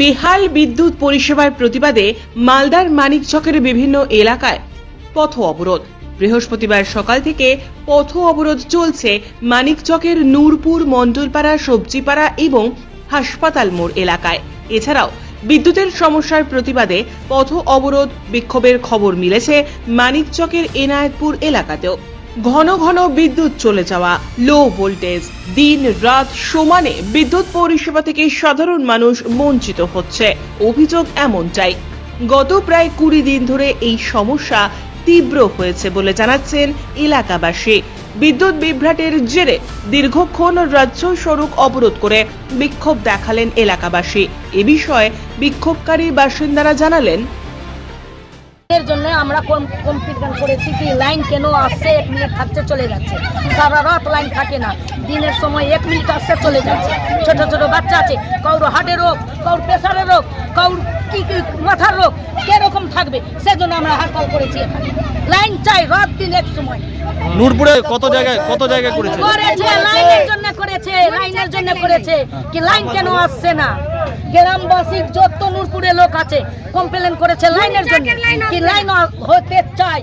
বেহাল বিদ্যুৎ পরিষেবার প্রতিবাদে মালদার মানিকচকের বিভিন্ন এলাকায় পথ অবরোধ। বৃহস্পতিবার সকাল থেকে পথ অবরোধ চলছে মানিকচকের নূরপুর মণ্ডলপাড়া সবজিপাড়া এবং হাসপাতাল মোড় এলাকায়। এছাড়াও বিদ্যুতের সমস্যার প্রতিবাদে পথ অবরোধ বিক্ষোভের খবর মিলেছে মানিকচকের এনায়েতপুর এলাকাতেও। ঘন ঘন বিদ্যুৎ চলে যাওয়া লো ভোল্টেজ দিন রাত সমানে বিদ্যুৎ পরিষেবা থেকে সাধারণ মানুষ বঞ্চিত হচ্ছে। অভিযোগ এমনটাই। গত প্রায় কুড়ি দিন ধরে এই সমস্যা তীব্র হয়েছে বলে জানাচ্ছেন এলাকাবাসী। বিদ্যুৎ বিভ্রাটের জেরে দীর্ঘক্ষণ রাজ্য সড়ক অবরোধ করে বিক্ষোভ দেখালেন এলাকাবাসী। এ বিষয়ে বিক্ষোভকারী বাসিন্দারা জানালেন এর জন্য আমরা কমপ্লিট করেছি কি লাইন কেন আসছে এক মিনিট থাকছে চলে যাচ্ছে। সারা রাত লাইন থাকে না। দিনের সময় এক মিনিট আসছে চলে যাচ্ছে। ছোট ছোট বাচ্চা আছে কাউর হার্টের রোগ কাউর প্রেশারের রোগ কাউর কি কি মাথার রোগ কীরকম থাকবে? সেজন্য আমরা হরতাল করেছি এখানে। লাইন চাই রাত দিন এক সময়। নূরপুরে কত জায়গায় কত জায়গায় করেছে? করেছে লাইনের জন্য করেছে লাইনের জন্য করেছে। কি লাইন কেন আসছে না? গ্রামবাসীর যত নূরপুরে লোক আছে কমপ্লেন করেছে লাইনের জন্য। কি লাইন হতে চাই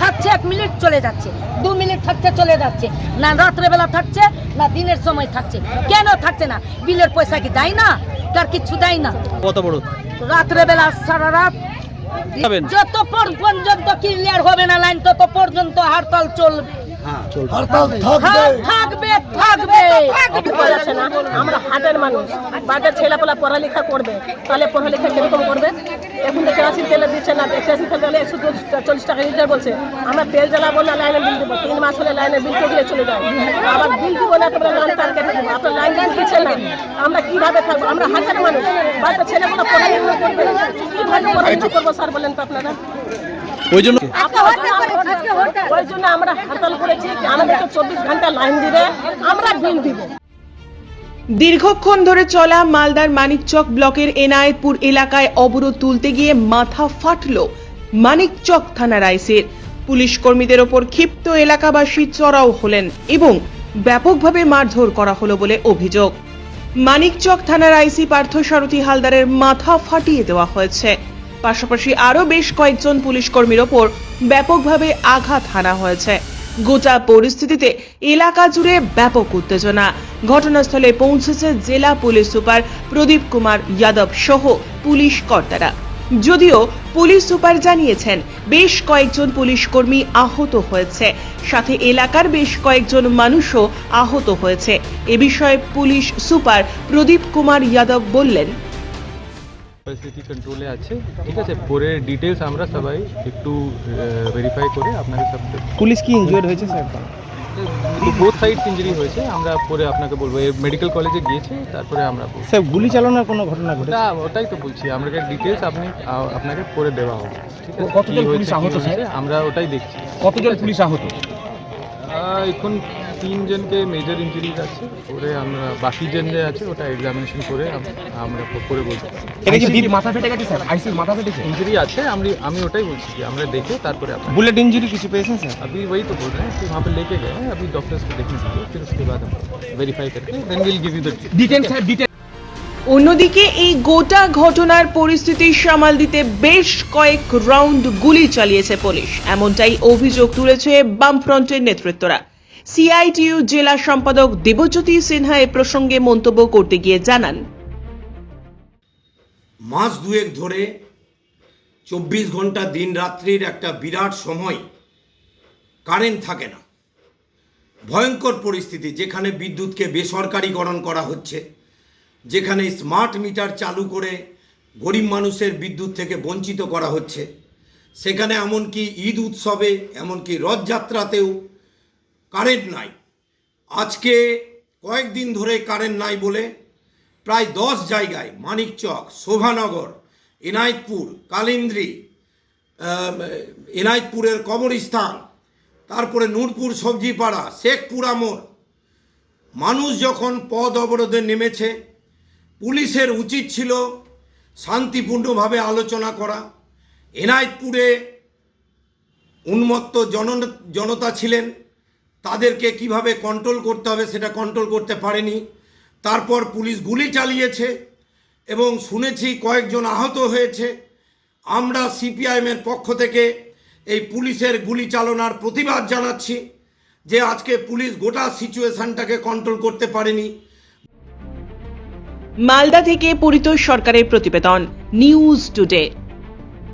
থাকছে এক মিনিট চলে যাচ্ছে। দু মিনিট থাকছে চলে যাচ্ছে। না রাত্রেবেলা থাকছে না দিনের সময় থাকছে। কেন থাকছে না? বিলের পয়সা কি দেয় না? তার কিছু দেয় না। কত বড়? রাত্রেবেলা সারা রাত যত পর্যন্ত ক্লিয়ার হবে না লাইন তত পর্যন্ত হরতাল চলবে। হ্যাঁ, থাকবে। থাকবে বলেছে না আমরা হাটের মানুষ। বাজার ছেলেপেলা পড়ালেখা করবে তাহলে পড়ালেখা কীরকম করবে? এখন তো কেরাসিন তেলে দিচ্ছে না কেরাসিন তেল দিলে একশো চল্লিশ টাকা লিটার বলছে। আমরা তেল জ্বালাবো না লাইনের বিল দেবো তিন মাস হলে লাইনের বিল দিয়ে চলে যায় আবার বিল দিব না তোমরা লাইন টান কেটে দেবো আপনার লাইন টান দিচ্ছে না। আমরা কীভাবে থাকব? আমরা হাটের মানুষ। বাজার ছেলেপেলা পড়ালেখা করবে কীভাবে পড়ালেখা করব স্যার বলেন তো আপনারা? ওই জন্য ওই জন্য আমরা হরতাল করেছি আমাদেরকে চব্বিশ ঘণ্টা লাইন দিবে আমরা বিল দিব। দীর্ঘক্ষণ ধরে চলা মালদার মানিকচক ব্লকের এনায়েতপুর এলাকায় অবরোধ তুলতে গিয়ে মাথা ফাটল মানিকচক থানার আইসির। পুলিশ কর্মীদের ওপর ক্ষিপ্ত এলাকাবাসী চড়াও হলেন এবং ব্যাপকভাবে মারধর করা হলো বলে অভিযোগ। মানিকচক থানার আইসি পার্থ সারথী হালদারের মাথা ফাটিয়ে দেওয়া হয়েছে। পাশাপাশি আরও বেশ কয়েকজন পুলিশ কর্মীর ওপর ব্যাপকভাবে আঘাত হানা হয়েছে। গোটা পরিস্থিতিতে এলাকা জুড়ে ব্যাপক উত্তেজনা। ঘটনাস্থলে পৌঁছেছে জেলা পুলিশ সুপার প্রদীপ কুমার যাদব সহ পুলিশ কর্তারা। যদিও পুলিশ সুপার জানিয়েছেন, বেশ কয়েকজন পুলিশ কর্মী আহত হয়েছে। সাথে এলাকার বেশ কয়েকজন মানুষও আহত হয়েছে। এ বিষয়ে পুলিশ সুপার প্রদীপ কুমার যাদব বললেন পরিস্থিতি কন্ট্রোলে আছে। ঠিক আছে? পরে ডিটেলস আমরা সবাই একটু ভেরিফাই করে আপনাকে সব পুলিশ কি ইনজুয়ার্ড হয়েছে স্যার বোথ সাইডস ইঞ্জুরি হয়েছে। আমরা পরে আপনাকে বলব। মেডিকেল কলেজে গিয়েছে তারপরে আমরা। স্যার গুলি চালানোর কোনো ঘটনা ঘটেছে? ওটা ওটাই তো বলছি। আমাকে ডিটেলস আপনি আপনাকে পরে দেওয়া হবে। ঠিক আছে? কতজন পুলিশ আহত, আমরা ওটাই দেখছি। কতজন পুলিশ আহত? এখন তিনজনকে মেজর ইঞ্জুরিজ আছে পরে আমরা বাকি জন যে আছে ওটা এক্সামিনেশন করে আম- আমরা পরে বলতে এটা কি মাথা ফেটে গেছে স্যার আইসির মাথা ফেটেছে ইঞ্জুরি আছে আমি আমি ওটাই বলছি যে আমরা দেখে তারপরে আপনার बुलेट इंजरी किसी पेशेंट है अभी वही तो बोल रहे हैं कि वहाँ पे लेके गए हैं अभी डॉक्टर्स को देखने दीजिए फिर उसके बाद हम वेरीफाई करके then will give you the details है डिटेल অন্যদিকে এই গোটা ঘটনার পরিস্থিতি সামাল দিতে বেশ কয়েক রাউন্ড গুলি চালিয়েছে পুলিশ এমনটাই অভিযোগ তুলেছে বামফ্রন্টের নেতৃত্বরা সিআইটিইউ জেলা সম্পাদক দেবজ্যোতি সিনহা এ প্রসঙ্গে মন্তব্য করতে গিয়ে জানান। মাস দুয়েক ধরে চব্বিশ ঘণ্টা দিন রাত্রির একটা বিরাট সময় কারেন্ট থাকে না। ভয়ঙ্কর পরিস্থিতি, যেখানে বিদ্যুৎকে বেসরকারীকরণ করা হচ্ছে, যেখানে স্মার্ট মিটার চালু করে গরিব মানুষের বিদ্যুৎ থেকে বঞ্চিত করা হচ্ছে, সেখানে এমনকি ঈদ উৎসবে, এমনকি রথযাত্রাতেও কারেন্ট নাই। আজকে কয়েকদিন ধরে কারেন্ট নাই বলে প্রায় দশ জায়গায় মানিকচক শোভানগর, এনায়তপুর, কালিন্দ্রি এনায়তপুরের কবরস্থান, তারপরে নূরপুর, সবজিপাড়া, শেখপুরা মোড়। মানুষ যখন পদ অবরোধে নেমেছে, পুলিশের উচিত ছিল শান্তিপূর্ণভাবে আলোচনা করা। এনায়তপুরে উন্মত্ত জন, জনতা ছিলেন। তাদেরকে কীভাবে কন্ট্রোল করতে হবে সেটা কন্ট্রোল করতে পারেনি। তারপর পুলিশ গুলি চালিয়েছে এবং শুনেছি কয়েকজন আহত হয়েছে। আমরা সিপিআইএমের পক্ষ থেকে এই পুলিশের গুলি চালনার প্রতিবাদ জানাচ্ছি যে আজকে পুলিশ গোটা সিচুয়েশনটাকে কন্ট্রোল করতে পারেনি। মালদা থেকে পরিতোষ সরকারের প্রতিবেদন, নিউজ টুডে।